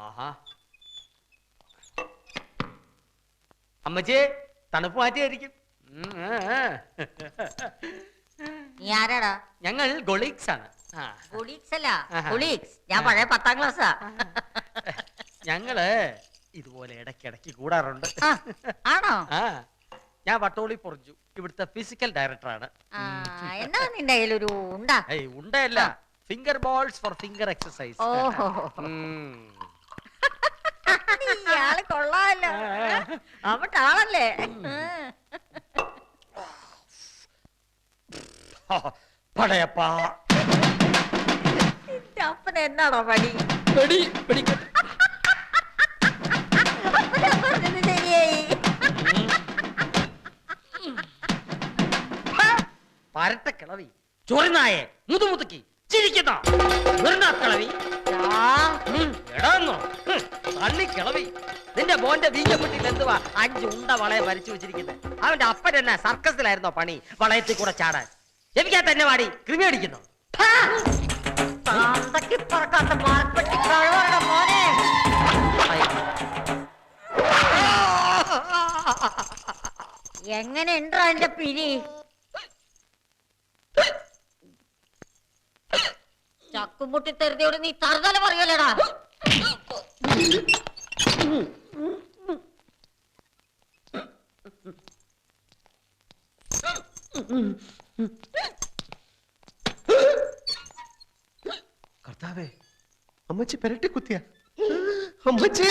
ആഹാ. അമ്മച്ചേ തണുപ്പ് മാറ്റിയായിരിക്കും. നീ ആരാടാ? ഞങ്ങൾ ഗൊളീക്സ് ആണ്. ആ. അല്ല ആഹാ. ഞാൻ പഴയ പത്താം ക്ലാസ്സാ. ഞങ്ങൾ ഇതുപോലെ ഇടയ്ക്കിടയ്ക്ക് കൂടാറുണ്ട്. ആ, ആണോ? ആ. ഞാൻ വട്ടോളി പൊറിഞ്ഞു ഇവിടുത്തെ ഫിസിക്കൽ ഡയറക്ടറാണ് ആ, എന്നാ നിന്റെ കയ്യിലൊരു ഉണ്ടാ? ഏയ് ഉണ്ടല്ല finger balls four finger exercise ഓഹോ. കൊള്ളാമല്ലോ അവിടെ ആളല്ലേ? പടയപ്പാ. നിന്റെ അപ്പൻ എന്നാണോ പണി? പെടി വെടിക്ക അപ്പനാ പറഞ്ഞത് ശരിയായി പരട്ട കിളവി ചൊറിനായെ മുതുമുതുക്കി ചിരിക്കുന്ന വെറുനാ കിളവി. ആ, ഉം, എടാന്നോ. തള്ളി കിളവി. നിന്റെ മോന്റെ വീഞ്ഞപ്പെട്ടിൽ എന്തുവാ അഞ്ച് ഉണ്ട വളയെ വരച്ചു വെച്ചിരിക്കുന്നത് അവന്റെ അപ്പൻ തന്നെ സർക്കസിലായിരുന്നോ പണി? വളയത്തിൽ കൂടെ ചാടാൻ. ജപിക്കാൻ തന്നെ വാടി. കൃമി അടിക്കുന്നു. എങ്ങനെ ഉണ്ടോ എന്റെ പിരി? ചക്കുമുട്ടി തെരുതിയോട് നീ തറുതല പറയലടാ കർത്താവേ അമ്മച്ചി പെരട്ടി കുത്തിയ അമ്മച്ചി